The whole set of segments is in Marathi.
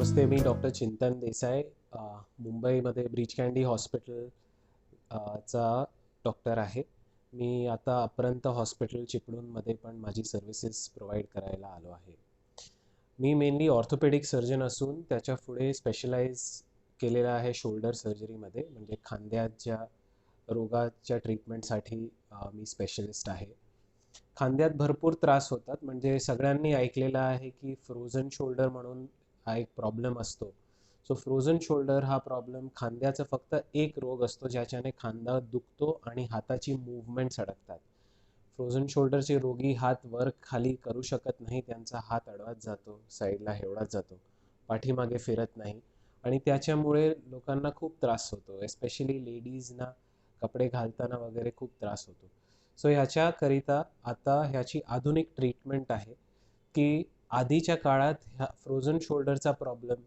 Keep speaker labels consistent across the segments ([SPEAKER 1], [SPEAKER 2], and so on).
[SPEAKER 1] नमस्ते मी डॉक्टर चिंतन देसाई मुंबईमध्ये ब्रीच कँडी हॉस्पिटल चा डॉक्टर आहे. मी आता अपरंत हॉस्पिटल चिपळूणमध्ये पण माझी सर्व्हिसेस प्रोव्हाइड करायला आलो आहे. मी मेनली ऑर्थोपेडिक सर्जन असून त्याच्या पुढे स्पेशलाइज केलेलं आहे शोल्डर सर्जरीमध्ये म्हणजे खांद्याच्या रोगाच्या ट्रीटमेंटसाठी मी स्पेशलिस्ट आहे. खांद्यात भरपूर त्रास होतात म्हणजे सगळ्यांनी ऐकलेलं आहे की फ्रोझन शोल्डर म्हणून हा एक प्रॉब्लेम असतो. सो फ्रोझन शोल्डर हा प्रॉब्लेम खांद्याचा फक्त एक रोग असतो ज्याच्याने खांदा दुखतो आणि हाताची मुवमेंट्स अडकतात फ्रोझन शोल्डरचे रोगी हात वर खाली करू शकत नाही त्यांचा हात अडवाच जातो साईडला हेवडाच जातो पाठीमागे फिरत नाही. आणि त्याच्यामुळे लोकांना खूप त्रास होतो एस्पेशली लेडीजना कपडे घालताना वगैरे खूप त्रास होतो. सो ह्याच्याकरिता आता ह्याची आधुनिक ट्रीटमेंट आहे की आधीच्या काळात ह्या फ्रोझन शोल्डरचा प्रॉब्लेम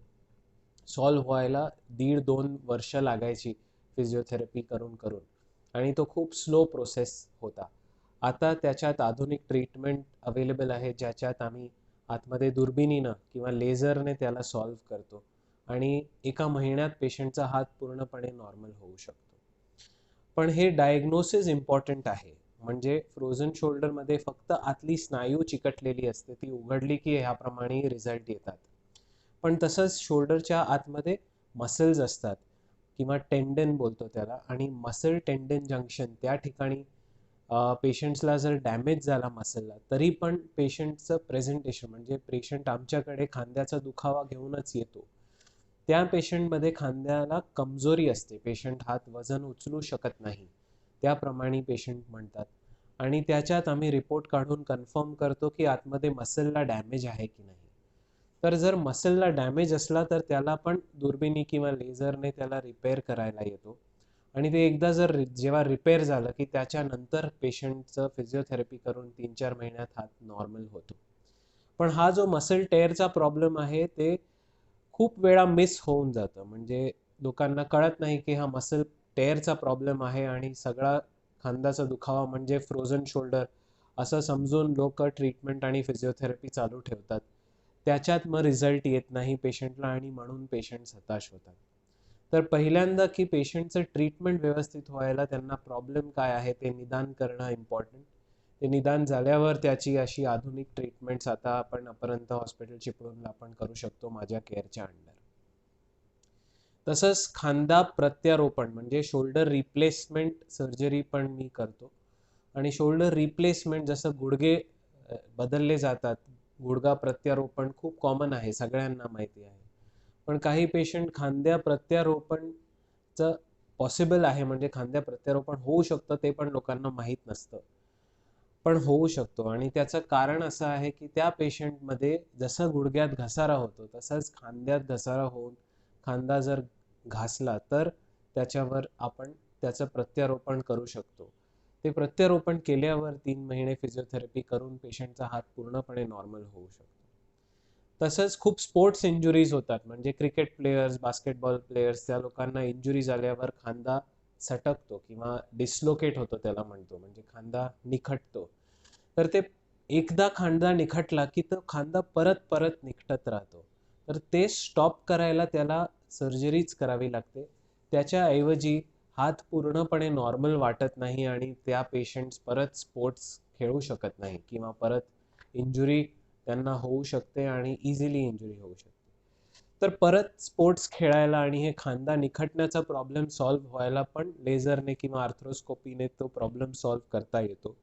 [SPEAKER 1] सॉल्व्ह व्हायला दीड दोन वर्ष लागायची फिजिओथेरपी करून करून. आणि तो खूप स्लो प्रोसेस होता. आता त्याच्यात आधुनिक ट्रीटमेंट अवेलेबल आहे ज्याच्यात आम्ही आतमध्ये दुर्बिणीनं किंवा लेझरने त्याला सॉल्व्ह करतो. आणि एका महिन्यात पेशंटचा हात पूर्णपणे नॉर्मल होऊ शकतो. पण हे डायग्नोसिस इम्पॉर्टंट आहे. म्हणजे फ्रोझन शोल्डरमध्ये फक्त आतली स्नायू चिकटलेली असते ती उघडली की ह्याप्रमाणे रिझल्ट येतात. पण तसंच शोल्डरच्या आतमध्ये मसल्स असतात किंवा टेंडन बोलतो त्याला आणि मसल टेंडन जंक्शन त्या ठिकाणी पेशंट्सला जर डॅमेज झाला मसलला तरी पण पेशंटचं प्रेझेंटेशन म्हणजे पेशंट आमच्याकडे खांद्याचा दुखावा घेऊनच येतो. त्या पेशंटमध्ये खांद्याला कमजोरी असते पेशंट हात वजन उचलू शकत नाही. त्याप्रमाणे पेशंट म्हणतात. आणि त्याच्यात आम्ही रिपोर्ट काढून कन्फर्म करतो की आतमध्ये मसलला डॅमेज आहे की नाही. तर जर मसलला डॅमेज असला तर त्याला पण दुर्बिणी किंवा लेझरने त्याला रिपेअर करायला येतो. आणि ते एकदा जर जेव्हा रिपेअर झालं की त्याच्यानंतर पेशंटचं फिजिओथेरपी करून तीन चार महिन्यात हात नॉर्मल होतो. पण हा जो मसल टेअरचा प्रॉब्लेम आहे ते खूप वेळा मिस होऊन जातं. म्हणजे लोकांना कळत नाही की हा मसल टेअरचा प्रॉब्लेम आहे आणि सगळा खांद्याचा दुखावा म्हणजे फ्रोझन शोल्डर असं समजून लोक ट्रीटमेंट आणि फिजिओथेरपी चालू ठेवतात. त्याच्यात मग रिझल्ट येत नाही पेशंटला आणि म्हणून पेशंट हताश होतात. तर पहिल्यांदा की पेशंटचं ट्रीटमेंट व्यवस्थित व्हायला त्यांना प्रॉब्लेम काय आहे ते निदान करणं इम्पॉर्टंट ते निदान झाल्यावर त्याची अशी आधुनिक ट्रीटमेंट्स आता आपण अपरंत हॉस्पिटल चिपळूणला आपण करू शकतो माझ्या केअरच्या अंडर तसंच खांदा प्रत्यारोपण म्हणजे शोल्डर रिप्लेसमेंट सर्जरी पण मी करतो. आणि शोल्डर रिप्लेसमेंट जसं गुडघे बदलले जातात गुडघा प्रत्यारोपण खूप कॉमन आहे सगळ्यांना माहिती आहे. पण काही पेशंट खांद्या प्रत्यारोपणचं पॉसिबल आहे म्हणजे खांद्या प्रत्यारोपण होऊ शकतं ते पण लोकांना माहीत नसतं. पण होऊ शकतो. आणि त्याचं कारण असं आहे की त्या पेशंटमध्ये जसं गुडघ्यात घसारा होतो तसंच खांद्यात घसारा होऊन खांदा जर घासला तर त्याच्यावर आपण त्याचं प्रत्यारोपण करू शकतो. ते प्रत्यारोपण केल्यावर तीन महिने फिजिओथेरपी करून पेशंटचा हात पूर्णपणे नॉर्मल होऊ शकतो. तसंच खूप स्पोर्ट्स इंजुरीज होतात. म्हणजे क्रिकेट प्लेयर्स बास्केटबॉल प्लेयर्स त्या लोकांना इंजुरी झाल्यावर खांदा सटकतो किंवा डिस्लोकेट होतो त्याला म्हणतो. म्हणजे खांदा निखटतो. तर ते एकदा खांदा निखटला की तो खांदा परत परत निखटत राहतो. तर ते स्टॉप करायला त्याला सर्जरीच करावी लागते. त्याच्याऐवजी हात पूर्णपणे नॉर्मल वाटत नाही आणि त्या पेशंट्स परत स्पोर्ट्स खेळू शकत नाही किंवा परत इंजुरी त्यांना होऊ शकते आणि इझिली इंजुरी होऊ शकते. तर परत स्पोर्ट्स खेळायला आणि हे खांदा निखटण्याचा प्रॉब्लेम सॉल्व्ह व्हायला पण लेझरने किंवा आर्थ्रोस्कोपीने तो प्रॉब्लेम सॉल्व्ह करता येतो.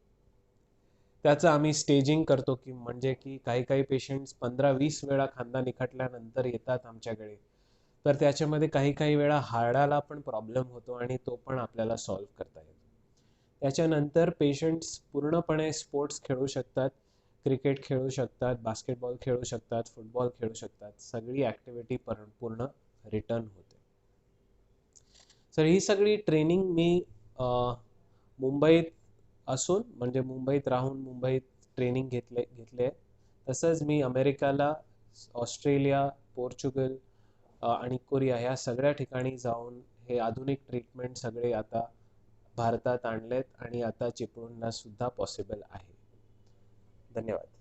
[SPEAKER 1] त्याचं आम्ही स्टेजिंग करतो की म्हणजे की काही काही पेशंट्स पंधरा वीस वेळा खांदा निखटल्यानंतर येतात आमच्याकडे तर त्याच्यामध्ये काही काही वेळा हाडाला पण प्रॉब्लेम होतो आणि तो पण आपल्याला सॉल्व्ह करता येतो. त्याच्यानंतर पेशंट्स पूर्णपणे स्पोर्ट्स खेळू शकतात क्रिकेट खेळू शकतात बास्केटबॉल खेळू शकतात फुटबॉल खेळू शकतात. सगळी ॲक्टिव्हिटी पर पूर्ण रिटर्न होते. सर ही सगळी ट्रेनिंग मी मुंबईत असून म्हणजे मुंबईत राहून मुंबईत ट्रेनिंग घेतले घेतले तसंच मी अमेरिकाला ऑस्ट्रेलिया पोर्चुगल आणि कोरिया ह्या सगळ्या ठिकाणी जाऊन हे आधुनिक ट्रीटमेंट सगळे आता भारतात आणलेत आणि आता चिपळूणला सुद्धा पॉसिबल आहे. धन्यवाद.